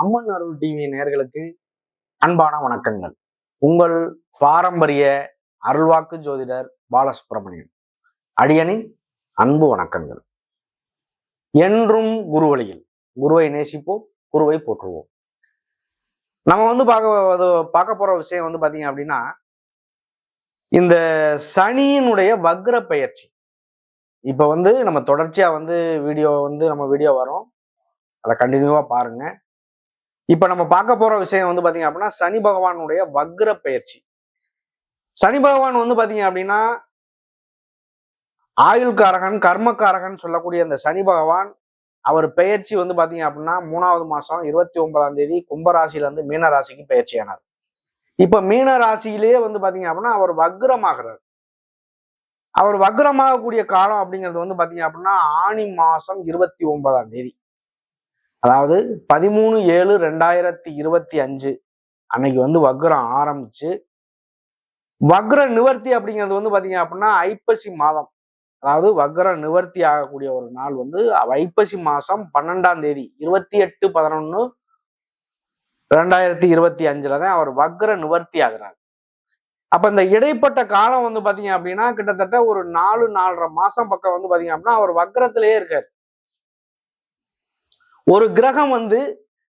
அம்மன் அருள் TV நேர்களுக்கு அன்பான வணக்கங்கள். உங்கள் பாரம்பரிய அருள்வாக்கு ஜோதிடர் பாலசுப்ரமணியன். அடியனின் அன்பு வணக்கங்கள். என்றும் குரு வழியில் குருவை நேசிப்போம் குருவை போற்றுவோம். நம்ம வந்து பார்க்க அது பார்க்க போற விஷயம் வந்து பாத்தீங்க அப்படின்னா இந்த சனியினுடைய வக்ர பயிற்சி. இப்ப வந்து நம்ம தொடர்ச்சியா வந்து வீடியோ வந்து நம்ம வீடியோ வரும் அதை கண்டினியூவா பாருங்க. இப்ப நம்ம பார்க்க போற விஷயம் வந்து பாத்தீங்க அப்படின்னா சனி பகவானுடைய வக்ர பயிற்சி. சனி பகவான் வந்து பாத்தீங்க அப்படின்னா ஆயுள்காரகன் கர்மக்காரகன் சொல்லக்கூடிய அந்த சனி பகவான் அவர் பெயர்ச்சி வந்து பாத்தீங்க அப்படின்னா மூணாவது மாசம் இருபத்தி ஒன்பதாம் தேதி கும்பராசில இருந்து மீன ராசிக்கு பெயர்ச்சி ஆனார் இப்ப மீன ராசியிலேயே வந்து பாத்தீங்க அப்படின்னா அவர் வக்ரமாகிறார். அவர் வக்ரமாகக்கூடிய காலம் அப்படிங்கிறது வந்து பாத்தீங்க அப்படின்னா ஆணி மாசம் இருபத்தி ஒன்பதாம் தேதி. அதாவது பதிமூணு ஏழு ரெண்டாயிரத்தி இருபத்தி அஞ்சு அன்னைக்கு வந்து வக்ரம் ஆரம்பிச்சு வக்ர நிவர்த்தி அப்படிங்கிறது வந்து பாத்தீங்க அப்படின்னா ஐப்பசி மாதம். அதாவது வக்ர நிவர்த்தி ஆகக்கூடிய ஒரு நாள் வந்து ஐப்பசி மாதம் பன்னெண்டாம் தேதி இருபத்தி எட்டு பதினொன்னு ரெண்டாயிரத்தி இருபத்தி அஞ்சுல தான் அவர் வக்ர நிவர்த்தி ஆகிறார். அப்ப இந்த இடைப்பட்ட காலம் வந்து பாத்தீங்க அப்படின்னா கிட்டத்தட்ட ஒரு நாலு நாலரை மாசம் பக்கம் வந்து பாத்தீங்க அப்படின்னா அவர் வக்ரத்திலேயே இருக்காரு. ஒரு கிரகம் வந்து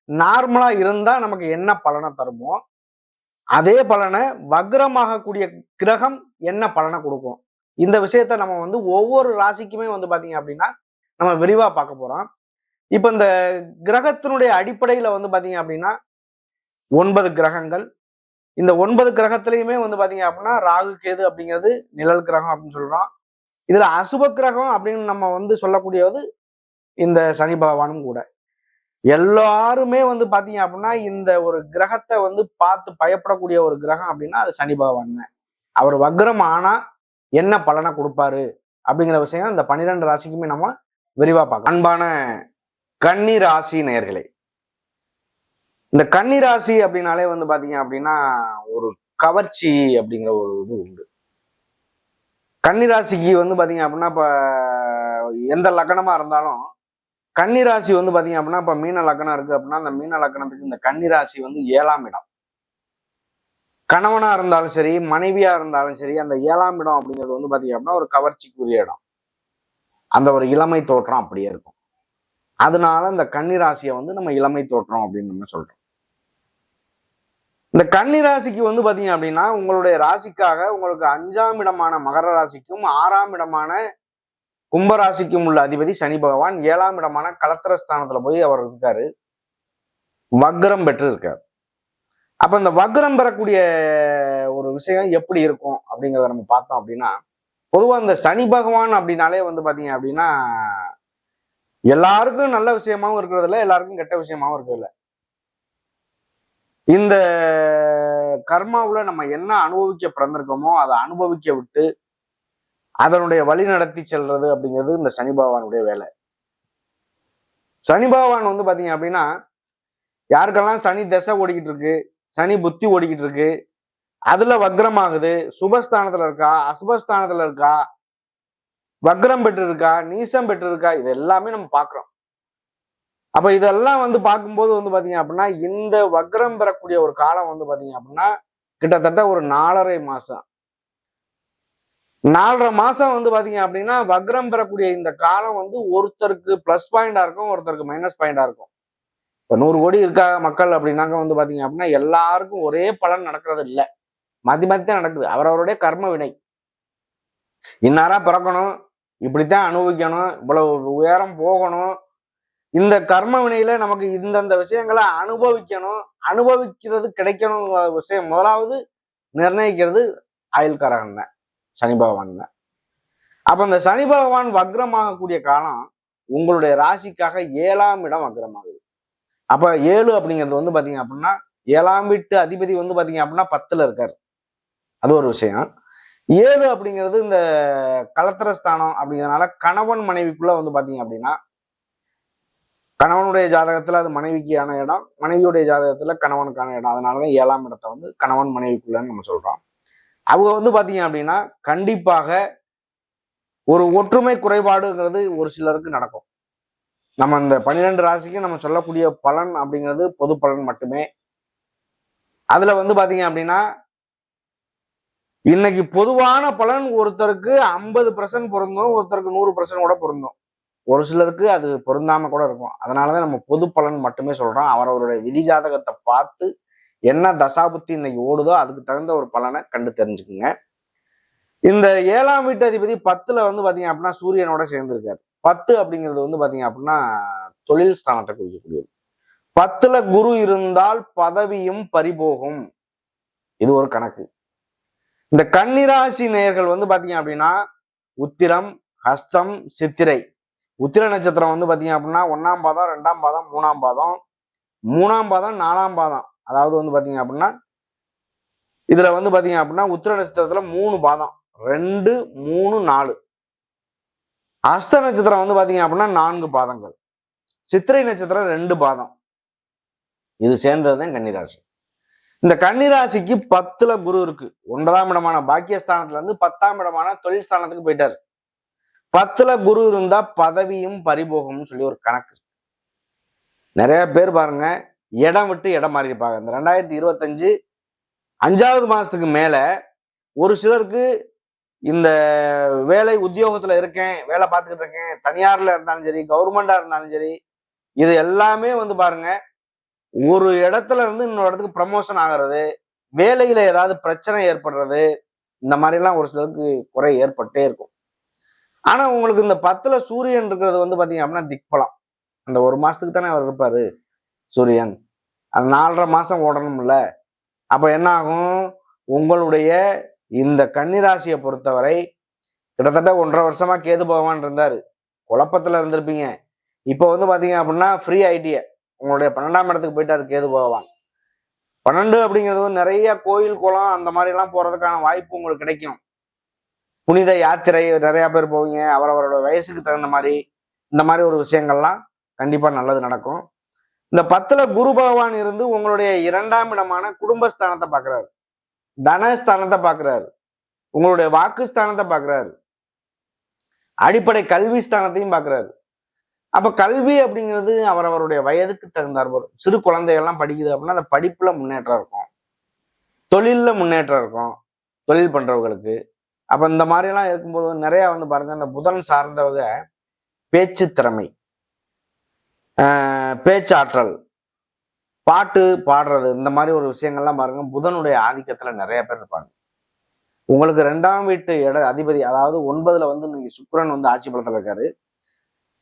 நார்மலா இருந்தால் நமக்கு என்ன பலனை தருமோ அதே பலனை வக்ரமாகக்கூடிய கிரகம் என்ன பலனை கொடுக்கும்? இந்த விஷயத்த நம்ம வந்து ஒவ்வொரு ராசிக்குமே வந்து பாத்தீங்க அப்படின்னா நம்ம விரிவா பார்க்க போறோம். இப்ப இந்த கிரகத்தினுடைய அடிப்படையில வந்து பாத்தீங்க அப்படின்னா ஒன்பது கிரகங்கள். இந்த ஒன்பது கிரகத்திலையுமே வந்து பாத்தீங்க அப்படின்னா ராகு கேது அப்படிங்கிறது நிழல் கிரகம் அப்படின்னு சொல்கிறோம் இதுல அசுப கிரகம் அப்படின்னு நம்ம வந்து சொல்லக்கூடியது இந்த சனி பகவானும் கூட. எல்லாருமே வந்து பாத்தீங்க அப்படின்னா இந்த ஒரு கிரகத்தை வந்து பார்த்து பயப்படக்கூடிய ஒரு கிரகம் அப்படின்னா அது சனி பகவான் தான். அவர் வக்ரம் ஆனா என்ன பலனை கொடுப்பாரு? அப்படிங்கிற விஷயம் இந்த பன்னிரெண்டு ராசிக்குமே நம்ம விரிவா பார்க்கலாம் அன்பான கன்னி ராசி நேர்களே இந்த கன்னி ராசி அப்படின்னாலே வந்து பாத்தீங்க அப்படின்னா ஒரு கவர்ச்சி அப்படிங்கிற ஒரு இது உண்டு. கன்னி ராசிக்கு வந்து பாத்தீங்க அப்படின்னா இப்ப எந்த லக்கணமா இருந்தாலும் கன்னி ராசி வந்து பாத்தீங்க அப்படின்னா இப்ப மீன லக்கணம் இருக்கு அப்படின்னா அந்த மீன லக்கணத்துக்கு இந்த கன்னி ராசி வந்து ஏழாம் இடம். கணவனா இருந்தாலும் சரி மனைவியா இருந்தாலும் சரி அந்த ஏழாம் இடம் அப்படிங்கிறது வந்து பாத்தீங்க அப்படின்னா ஒரு கவர்ச்சிக்குரிய இடம். அந்த ஒரு இளமை தோற்றம் அப்படியே இருக்கும். அதனால இந்த கன்னி ராசியை வந்து நம்ம இளமை தோற்றம் அப்படின்னு நம்ம சொல்றோம். இந்த கன்னி ராசிக்கு வந்து பாத்தீங்க அப்படின்னா உங்களுடைய ராசிக்காக உங்களுக்கு அஞ்சாம் இடமான மகர ராசிக்கும் ஆறாம் இடமான கும்பராசிக்கும் உள்ள அதிபதி சனி பகவான் ஏழாம் இடமான கலத்திரஸ்தானத்துல போய் அவர் இருக்காரு. வக்ரம் பெற்று இருக்கார் அப்ப இந்த வக்ரம் பெறக்கூடிய ஒரு விஷயம் எப்படி இருக்கும் அப்படிங்கிறத நம்ம பார்த்தோம் அப்படின்னா பொதுவா இந்த சனி பகவான் அப்படின்னாலே வந்து பாத்தீங்க அப்படின்னா எல்லாருக்கும் நல்ல விஷயமாவும் இருக்கிறது இல்ல எல்லாருக்கும் கெட்ட விஷயமாவும் இருக்கிறது இந்த கர்மாவில் நம்ம என்ன அனுபவிக்க பிறந்திருக்கோமோ அதை அனுபவிக்க விட்டு அதனுடைய வழி நடத்தி செல்றது அப்படிங்கிறது இந்த சனி பகவானுடைய வேலை. சனி பகவான் வந்து பாத்தீங்க அப்படின்னா யாருக்கெல்லாம் சனி தசை ஓடிக்கிட்டு இருக்கு சனி புத்தி ஓடிக்கிட்டு இருக்கு அதுல வக்ரம் ஆகுது சுபஸ்தானத்துல இருக்கா அசுபஸ்தானத்துல இருக்கா வக்ரம் பெற்று இருக்கா நீசம் பெற்று இருக்கா இது எல்லாமே நம்ம பார்க்குறோம் அப்ப இதெல்லாம் வந்து பார்க்கும்போது வந்து பாத்தீங்க அப்படின்னா இந்த வக்ரம் பெறக்கூடிய ஒரு காலம் வந்து பாத்தீங்க அப்படின்னா கிட்டத்தட்ட ஒரு நாலரை மாசம். நாலரை மாசம் வந்து பாத்தீங்க அப்படின்னா வக்ரம் பெறக்கூடிய இந்த காலம் வந்து ஒருத்தருக்கு பிளஸ் பாயிண்டா இருக்கும் ஒருத்தருக்கு மைனஸ் பாயிண்டா இருக்கும். இப்போ நூறு கோடி இருக்கா மக்கள் அப்படின்னாக்க வந்து பாத்தீங்க அப்படின்னா எல்லாருக்கும் ஒரே பலன் நடக்கிறது இல்லை. மதி மாத்தி தான் நடக்குது. அவரவருடைய கர்ம வினை. இன்னாரா பிறக்கணும் இப்படித்தான் அனுபவிக்கணும் இவ்வளவு உயரம் போகணும். இந்த கர்ம வினையில நமக்கு இந்தந்த விஷயங்களை அனுபவிக்கணும். அனுபவிக்கிறது கிடைக்கணுங்கிற விஷயம் முதலாவது நிர்ணயிக்கிறது ஆயுள்காரகன் தான். சனி பகவான் தான் அப்ப இந்த சனி பகவான் வக்ரமாகக்கூடிய காலம் உங்களுடைய ராசிக்காக ஏழாம் இடம் வக்ரமாகுது. அப்ப ஏழு அப்படிங்கிறது வந்து பாத்தீங்க அப்படின்னா ஏழாம் வீட்டு அதிபதி வந்து பாத்தீங்க அப்படின்னா பத்துல இருக்கார். அது ஒரு விஷயம். ஏழு அப்படிங்கிறது இந்த கலத்திரஸ்தானம் அப்படிங்கிறதுனால கணவன் மனைவிக்குள்ள வந்து பாத்தீங்க அப்படின்னா கணவனுடைய ஜாதகத்துல அது மனைவிக்கான இடம் மனைவியுடைய ஜாதகத்துல கணவனுக்கான இடம். அதனாலதான் ஏழாம் இடத்தை வந்து கணவன் மனைவிக்குள்ளன்னு நம்ம சொல்றோம். அவங்க வந்து பாத்தீங்க அப்படின்னா கண்டிப்பாக ஒரு ஒற்றுமை குறைபாடுங்கிறது ஒரு சிலருக்கு நடக்கும். நம்ம அந்த பன்னிரெண்டு ராசிக்கு நம்ம சொல்லக்கூடிய பலன் அப்படிங்கிறது பொது பலன் மட்டுமே. அதுல வந்து பாத்தீங்க அப்படின்னா இன்னைக்கு பொதுவான பலன் ஒருத்தருக்கு ஐம்பது பர்சன்ட் பொருந்தும் ஒருத்தருக்கு நூறு பர்சன்ட் கூட பொருந்தும். ஒரு சிலருக்கு அது பொருந்தாம கூட இருக்கும். அதனாலதான் நம்ம பொது பலன் மட்டுமே சொல்றோம். அவரவருடைய விதி ஜாதகத்தை பார்த்து என்ன தசாபுத்தி இன்னைக்கு ஓடுதோ அதுக்கு தகுந்த ஒரு பலனை கண்டு தெரிஞ்சுக்குங்க. இந்த ஏழாம் வீட்டு அதிபதி பத்துல வந்து பாத்தீங்க அப்படின்னா சூரியனோட சேர்ந்திருக்காரு. பத்து அப்படிங்கிறது வந்து பாத்தீங்க அப்படின்னா தொழில் ஸ்தானத்தை குறிக்கக்கூடியது. பத்துல குரு இருந்தால் பதவியும் பறிபோகும். இது ஒரு கணக்கு. இந்த கன்னிராசி நேயர்கள் வந்து பாத்தீங்க அப்படின்னா உத்திரம் ஹஸ்தம் சித்திரை. உத்திர நட்சத்திரம் வந்து பாத்தீங்க அப்படின்னா ஒன்னாம் பாதம் ரெண்டாம் பாதம் மூணாம் பாதம் மூணாம் பாதம் நாலாம் பாதம். அதாவது வந்து பார்த்தீங்க அப்படின்னா இதில் வந்து பார்த்தீங்க அப்படின்னா உத்திர நட்சத்திரத்தில் மூணு பாதம். ரெண்டு மூணு நாலு. அஸ்த நட்சத்திரம் வந்து பார்த்தீங்க அப்படின்னா நான்கு பாதங்கள். சித்திரை நட்சத்திரம் ரெண்டு பாதம். இது சேர்ந்தது தான் கன்னிராசி. இந்த கன்னிராசிக்கு பத்துல குரு இருக்கு. ஒன்பதாம் இடமான பாக்கியஸ்தானத்துல இருந்து பத்தாம் இடமான தொழில் ஸ்தானத்துக்கு போயிட்டாரு. பத்துல குரு இருந்தா பதவியும் பரிபோகம்னு சொல்லி ஒரு கணக்கு நிறைய பேர் பாருங்க இடம் விட்டு இடம் மாறி இருப்பாங்க இந்த ரெண்டாயிரத்தி இருபத்தஞ்சு அஞ்சாவது மாதத்துக்கு மேலே ஒரு சிலருக்கு இந்த வேலை உத்தியோகத்தில் இருக்கேன் வேலை பார்த்துக்கிட்டு இருக்கேன் தனியாரில் இருந்தாலும் சரி கவர்மெண்ட்டாக இருந்தாலும் சரி இது எல்லாமே வந்து பாருங்க ஒரு இடத்துல இருந்து இன்னொரு இடத்துக்கு ப்ரமோஷன் ஆகிறது வேலையில் ஏதாவது பிரச்சனை ஏற்படுறது இந்த மாதிரிலாம் ஒரு சிலருக்கு குறை ஏற்பட்டே இருக்கும். ஆனால் உங்களுக்கு இந்த பத்தில் சூரியன் இருக்கிறது வந்து பார்த்தீங்க அப்படின்னா திக்பலம். அந்த ஒரு மாதத்துக்கு தானே அவர் இருப்பார். சூரியன். அது நாலரை மாதம் ஓடணும்ல. அப்போ என்ன ஆகும் உங்களுடைய இந்த கன்னிராசியை பொறுத்தவரை கிட்டத்தட்ட ஒன்றரை வருஷமா கேது பகவான் இருந்தார். குழப்பத்தில் இருந்திருப்பீங்க. இப்போ வந்து பார்த்தீங்க அப்படின்னா ஃப்ரீ ஐடியா உங்களுடைய பன்னெண்டாம் இடத்துக்கு போயிட்டார் கேது பகவான். பன்னெண்டு அப்படிங்கிறது நிறைய கோயில் குளம் அந்த மாதிரிலாம் போகிறதுக்கான வாய்ப்பு உங்களுக்கு கிடைக்கும். புனித யாத்திரை நிறையா பேர் போவீங்க. அவரவரோட வயசுக்கு தகுந்த மாதிரி இந்த மாதிரி ஒரு விஷயங்கள்லாம் கண்டிப்பாக நல்லது நடக்கும். இந்த பத்துல குரு பகவான் இருந்து உங்களுடைய இரண்டாம் இடமான குடும்பஸ்தானத்தை பார்க்குறாரு தனஸ்தானத்தை பார்க்குறாரு உங்களுடைய வாக்குஸ்தானத்தை பார்க்குறாரு அடிப்படை கல்வி ஸ்தானத்தையும் பார்க்கறாரு அப்ப கல்வி அப்படிங்கிறது அவர் அவருடைய வயதுக்கு தகுந்தார் சிறு குழந்தைகள்லாம் படிக்குது அப்படின்னா அந்த படிப்புல முன்னேற்றம் இருக்கும். தொழிலில் முன்னேற்றம் இருக்கும். தொழில் பண்றவங்களுக்கு. அப்ப இந்த மாதிரி எல்லாம் இருக்கும்போது நிறைய வந்து பாருங்க இந்த புதன் சார்ந்தவங்க பேச்சு திறமை. பேச்சாற்றல். பாட்டு பாடுறது இந்த மாதிரி ஒரு விஷயங்கள்லாம் பாருங்க புதனுடைய ஆதிக்கத்துல நிறைய பேர் இருப்பாங்க. உங்களுக்கு ரெண்டாம் வீட்டு இட அதிபதி அதாவது ஒன்பதுல வந்து இன்னைக்கு சுக்ரன் வந்து ஆட்சி பலத்துல இருக்காரு.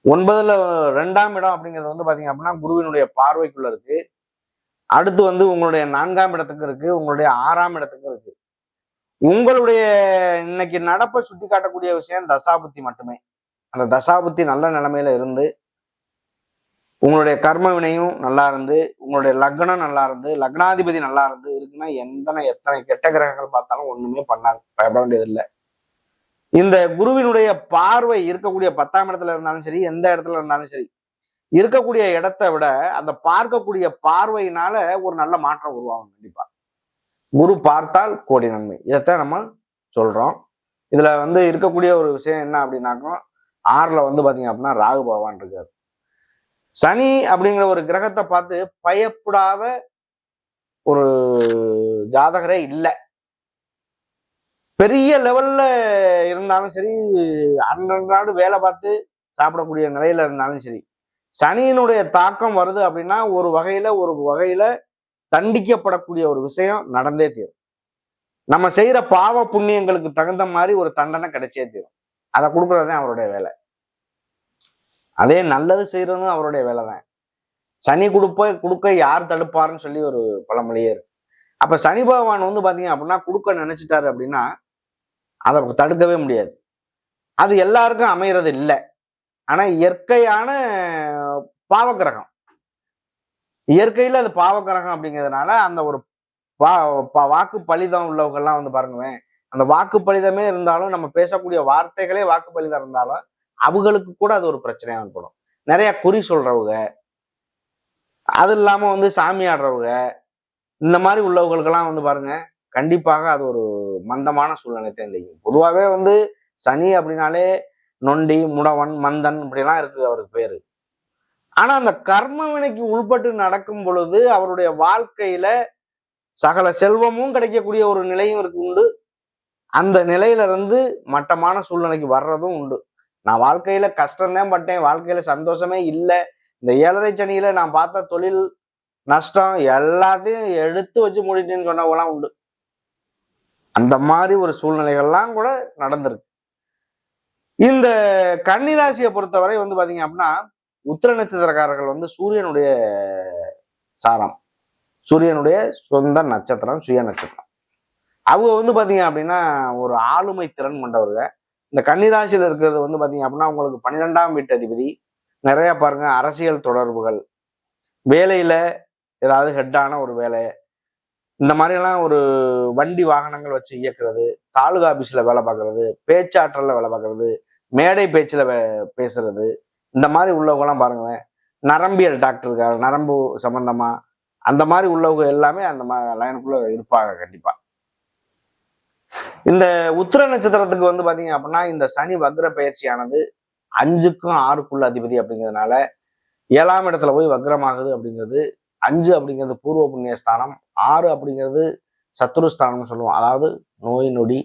ஒன்பதுல ரெண்டாம் இடம் அப்படிங்கிறது வந்து பாத்தீங்க அப்படின்னா குருவினுடைய பார்வைக்குள்ள இருக்கு. அடுத்து வந்து உங்களுடைய நான்காம் இடத்துக்கு இருக்கு உங்களுடைய ஆறாம் இடத்துக்கு இருக்கு. உங்களுடைய இன்னைக்கு நடப்பை சுட்டி காட்டக்கூடிய விஷயம் தசாபுத்தி மட்டுமே. அந்த தசாபுத்தி நல்ல நிலைமையில இருந்து உங்களுடைய கர்ம வினையும் நல்லா இருந்து உங்களுடைய லக்னம் நல்லா இருந்து லக்னாதிபதி நல்லா இருந்து இருக்குன்னா எந்தனை எத்தனை கெட்ட கிரகங்கள் பார்த்தாலும் ஒண்ணுமே பண்ணாது பயப்பட வேண்டியதில்லை. இந்த குருவினுடைய பார்வை இருக்கக்கூடிய பத்தாம் இடத்துல இருந்தாலும் சரி எந்த இடத்துல இருந்தாலும் சரி இருக்கக்கூடிய இடத்தை விட அந்த பார்க்கக்கூடிய பார்வையினால ஒரு நல்ல மாற்றம் உருவாகும் கண்டிப்பா. குரு பார்த்தால் கோடி நன்மை. இதைத்தான் நம்ம சொல்றோம். இதுல வந்து இருக்கக்கூடிய ஒரு விஷயம் என்ன அப்படின்னாக்கா ஆறுல வந்து பாத்தீங்க அப்படின்னா ராகு பகவான் இருக்காரு. சனி அப்படிங்கிற ஒரு கிரகத்தை பார்த்து பயப்படாத ஒரு ஜாதகரே இல்லை. பெரிய லெவல்ல இருந்தாலும் சரி அன்றாடு வேலை பார்த்து சாப்பிடக்கூடிய நிலையில இருந்தாலும் சரி சனியினுடைய தாக்கம் வருது அப்படின்னா ஒரு வகையில ஒரு வகையில தண்டிக்கப்படக்கூடிய ஒரு விஷயம் நடந்தே தீரும். நம்ம செய்யற பாவ புண்ணியங்களுக்கு தகுந்த மாதிரி ஒரு தண்டனை கிடைச்சே தீரும். அதை கொடுக்கறது தான் அவருடைய வேலை. அதே நல்லது செய்யறதும் அவருடைய வேலை தான் சனி கொடுப்ப கொடுக்க யார் தடுப்பாருன்னு சொல்லி ஒரு பழமொழியே இருக்கு. அப்ப சனி பகவான் வந்து பாத்தீங்க அப்படின்னா கொடுக்க நினைச்சிட்டாரு அப்படின்னா அதை தடுக்கவே முடியாது. அது எல்லாருக்கும் அமைகிறது இல்லை. ஆனா இயற்கையான பாவக்கிரகம். இயற்கையில அது பாவக்கிரகம் அப்படிங்கிறதுனால அந்த ஒரு பா- வாக்கு பலிதம் உள்ளவங்கெல்லாம் வந்து பாருங்களேன் அந்த வாக்கு பலிதமே இருந்தாலும் நம்ம பேசக்கூடிய வார்த்தைகளே வாக்கு பலிதம் இருந்தாலும் அவங்களுக்கு கூட அது ஒரு பிரச்சனையாக ஏற்படும் நிறையா குறி சொல்கிறவங்க அது இல்லாமல் வந்து சாமி ஆடுறவங்க இந்த மாதிரி உள்ளவங்களுக்கெல்லாம் வந்து பாருங்க கண்டிப்பாக அது ஒரு மந்தமான சூழ்நிலை தேர்ந்தெடுக்கும் பொதுவாகவே வந்து சனி அப்படின்னாலே நொண்டி முடவன் மந்தன் இப்படிலாம் இருக்குது அவருக்கு பேர். ஆனால் அந்த கர்ம வினைக்கு உள்பட்டு நடக்கும் பொழுது அவருடைய வாழ்க்கையில் சகல செல்வமும் கிடைக்கக்கூடிய ஒரு நிலையும் இருக்கு உண்டு. அந்த நிலையிலிருந்து மட்டமான சூழ்நிலைக்கு வர்றதும் உண்டு. நான் வாழ்க்கையில கஷ்டம்தான் பட்டேன். வாழ்க்கையில சந்தோஷமே இல்லை. இந்த ஏழரை சனியில நான் பார்த்த தொழில் நஷ்டம் எல்லாத்தையும் எடுத்து வச்சு மூடிட்டேன்னு சொன்னவங்களாம் உண்டு. அந்த மாதிரி ஒரு சூழ்நிலைகள்லாம் கூட நடந்திருக்கு. இந்த கன்னிராசியை பொறுத்தவரை வந்து பாத்தீங்க அப்படின்னா உத்திர நட்சத்திரக்காரர்கள் வந்து சூரியனுடைய சாரம். சூரியனுடைய சொந்த நட்சத்திரம் சுய நட்சத்திரம். அவங்க வந்து பாத்தீங்க அப்படின்னா ஒரு ஆளுமை திறன் கொண்டவர்கள் இந்த கன்னிராசியில் இருக்கிறது வந்து பார்த்தீங்க அப்படின்னா உங்களுக்கு பன்னிரெண்டாம் வீட்டு அதிபதி. நிறைய பாருங்க அரசியல் தொடர்புகள். வேலையில் ஏதாவது ஹெட்டான ஒரு வேலை. இந்த மாதிரிலாம் ஒரு வண்டி வாகனங்கள் வச்சு இயக்குறது. தாலுகா ஆஃபீஸில் வேலை பார்க்கறது. பேச்சாற்றலில் வேலை பார்க்கறது. மேடை பேச்சில் வே- பேசுறது. இந்த மாதிரி உள்ளவங்கலாம் பாருங்களேன். நரம்பியல் டாக்டர் இருக்காரு நரம்பு சம்மந்தமாக அந்த மாதிரி உள்ளவங்க எல்லாமே அந்த லைனுக்குள்ளே இருப்பாங்க கண்டிப்பாக இந்த உத்திர நட்சத்திரத்துக்கு வந்து பாத்தீங்க அப்படின்னா இந்த சனி வக்ர பயிற்சியானது அஞ்சுக்கும் ஆறுக்குள்ள அதிபதி அப்படிங்கிறதுனால ஏழாம் இடத்துல போய் வக்ரமாகுது அப்படிங்கிறது அஞ்சு அப்படிங்கிறது பூர்வ புண்ணிய ஸ்தானம் ஆறு அப்படிங்கிறது சத்துருஸ்தானம்னு சொல்லுவோம். அதாவது நோய் நொடி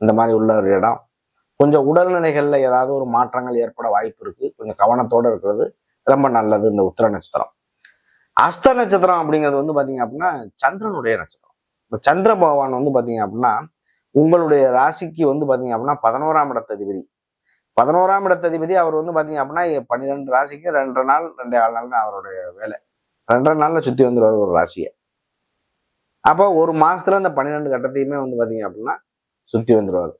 இந்த மாதிரி உள்ள ஒரு இடம். கொஞ்சம் உடல்நிலைகளில் ஏதாவது ஒரு மாற்றங்கள் ஏற்பட வாய்ப்பு இருக்கு. கொஞ்சம் கவனத்தோடு இருக்கிறது ரொம்ப நல்லது இந்த உத்திர நட்சத்திரம். அஸ்த நட்சத்திரம் அப்படிங்கிறது வந்து பார்த்தீங்க அப்படின்னா சந்திரனுடைய நட்சத்திரம். இந்த சந்திர பகவான் வந்து பார்த்தீங்க அப்படின்னா உங்களுடைய ராசிக்கு வந்து பார்த்தீங்க அப்படின்னா பதினோராம் இடத்த அதிபதி. பதினோராம் இடத்த அதிபதி அவர் வந்து பார்த்தீங்க அப்படின்னா பன்னிரெண்டு ராசிக்கு ரெண்டரை நாள் ரெண்டே ஆறு நாள் தான் அவருடைய வேலை. ரெண்டரை நாள்ல சுத்தி வந்துடுவார் ஒரு ராசியை. அப்போ ஒரு மாசத்துல அந்த பன்னிரெண்டு கட்டத்தையுமே வந்து பாத்தீங்க அப்படின்னா சுத்தி வந்துடுவார்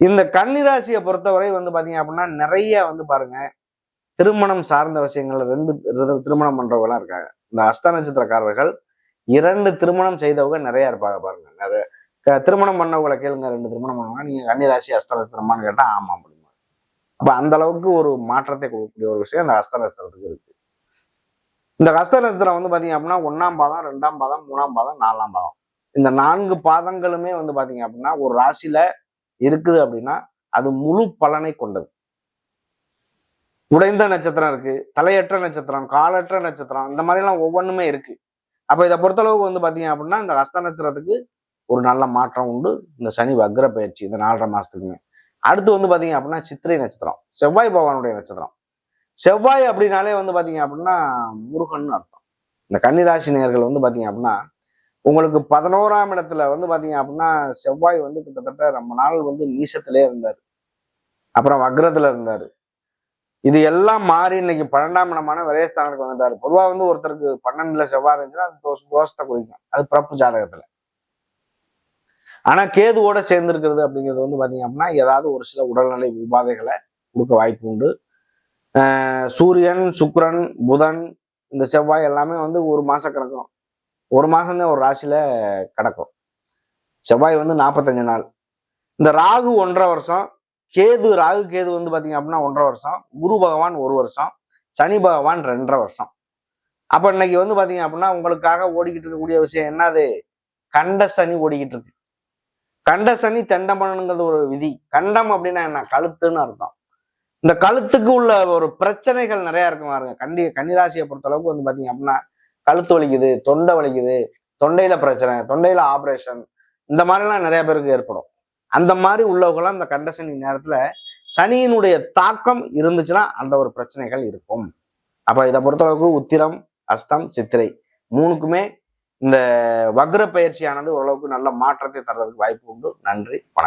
இந்த கன்னிராசியை பொறுத்தவரை வந்து பாத்தீங்க அப்படின்னா நிறைய வந்து பாருங்க திருமணம் சார்ந்த விஷயங்கள்ல ரெண்டு திருமணம் பண்ணுறவங்களாம் இருக்காங்க. இந்த அஸ்த நட்சத்திரக்காரர்கள் இரண்டு திருமணம் செய்தவங்க நிறைய இருப்பாங்க பாருங்க நிறைய. திருமணம் பண்ணவங்களை கேளுங்க ரெண்டு திருமணம் பண்ணுவாங்க நீங்க கன்னிராசி அஸ்தலஸ்திரமானு கேட்டால் கேட்டா ஆமா அப்படிமா அப்ப அந்த அளவுக்கு ஒரு மாற்றத்தை கொடுக்கக்கூடிய ஒரு விஷயம் அந்த அஸ்தலஸ்திரத்துக்கு இருக்கு. இந்த ஹஸ்த வந்து பாத்தீங்க அப்படின்னா ஒன்னாம் பாதம் ரெண்டாம் பாதம் மூணாம் பாதம் நாலாம் பாதம். இந்த நான்கு பாதங்களுமே வந்து பாத்தீங்க அப்படின்னா ஒரு ராசியில இருக்குது அப்படின்னா அது முழு பலனை கொண்டது. உடைந்த நட்சத்திரம் இருக்கு தலையற்ற நட்சத்திரம் காலற்ற நட்சத்திரம் இந்த மாதிரி எல்லாம் ஒவ்வொன்றுமே இருக்கு. அப்ப இதை பொறுத்தளவுக்கு வந்து பாத்தீங்க அப்படின்னா இந்த ஹஸ்த நட்சத்திரத்துக்கு ஒரு நல்ல மாற்றம் உண்டு. இந்த சனி வக்ர பயிற்சி இந்த நாலரை மாதத்துக்குமே அடுத்து வந்து பார்த்தீங்க அப்படின்னா சித்திரை நட்சத்திரம். செவ்வாய் பகவானுடைய நட்சத்திரம். செவ்வாய் அப்படின்னாலே வந்து பார்த்தீங்க அப்படின்னா முருகன் அர்த்தம். இந்த கன்னிராசி நேர்கள் வந்து பார்த்தீங்க அப்படின்னா உங்களுக்கு பதினோராம் இடத்துல வந்து பார்த்தீங்க அப்படின்னா செவ்வாய் வந்து கிட்டத்தட்ட ரொம்ப நாள் வந்து நீசத்திலே இருந்தார். அப்புறம் வக்ரத்தில் இருந்தார். இது எல்லாம் மாறி இன்னைக்கு பன்னெண்டாம் இடமான விரயஸ்தானத்துக்கு வந்தார் பொதுவாக வந்து ஒருத்தருக்கு பன்னெண்டுல செவ்வாய் இருந்துச்சுன்னா அது தோஷ தோஷத்தை குறிக்கும் அது பிறப்பு ஜாதகத்தில். ஆனால் கேதுவோட சேர்ந்துருக்கிறது அப்படிங்கிறது வந்து பார்த்தீங்க அப்படின்னா ஏதாவது ஒரு சில உடல்நிலை உபாதைகளை கொடுக்க வாய்ப்பு உண்டு. சூரியன் சுக்ரன் புதன் இந்த செவ்வாய் எல்லாமே வந்து ஒரு மாதம் கிடக்கும். ஒரு மாதம்தான் ஒரு ராசியில் கிடக்கும். செவ்வாய் வந்து நாற்பத்தஞ்சு நாள். இந்த ராகு ஒன்றரை வருஷம் கேது ராகு கேது வந்து பார்த்தீங்க அப்படின்னா ஒன்றரை வருஷம் குரு பகவான் ஒரு வருஷம் சனி பகவான் ரெண்டரை வருஷம். அப்போ இன்னைக்கு வந்து பார்த்தீங்க அப்படின்னா உங்களுக்காக ஓடிக்கிட்டு இருக்கக்கூடிய விஷயம் என்னது? கண்ட சனி ஓடிக்கிட்டு இருக்கு. கண்ட சனி தெண்டமனங்கிறது ஒரு விதி. கண்டம் அப்படின்னா என்ன? கழுத்துன்னு அர்த்தம். இந்த கழுத்துக்கு உள்ள ஒரு பிரச்சனைகள் நிறைய இருக்கு பாருங்க. கண்டி கன்னிராசியை பொறுத்த அளவுக்கு வந்து பாத்தீங்க அப்படின்னா கழுத்து வலிக்குது தொண்டை வலிக்குது தொண்டையில பிரச்சனை தொண்டையில ஆபரேஷன் இந்த மாதிரிலாம் நிறைய பேருக்கு ஏற்படும். அந்த மாதிரி உள்ளவங்களாம் இந்த கண்ட சனி நேரத்துல சனியினுடைய தாக்கம் இருந்துச்சுன்னா அந்த ஒரு பிரச்சனைகள் இருக்கும். அப்ப இதை பொறுத்தளவுக்கு உத்திரம் அஸ்தம் சித்திரை மூணுக்குமே இந்த வக்ர பயிற்சியானது ஓரளவுக்கு நல்ல மாற்றத்தை தர்றதுக்கு வாய்ப்பு உண்டு. நன்றி வணக்கம்.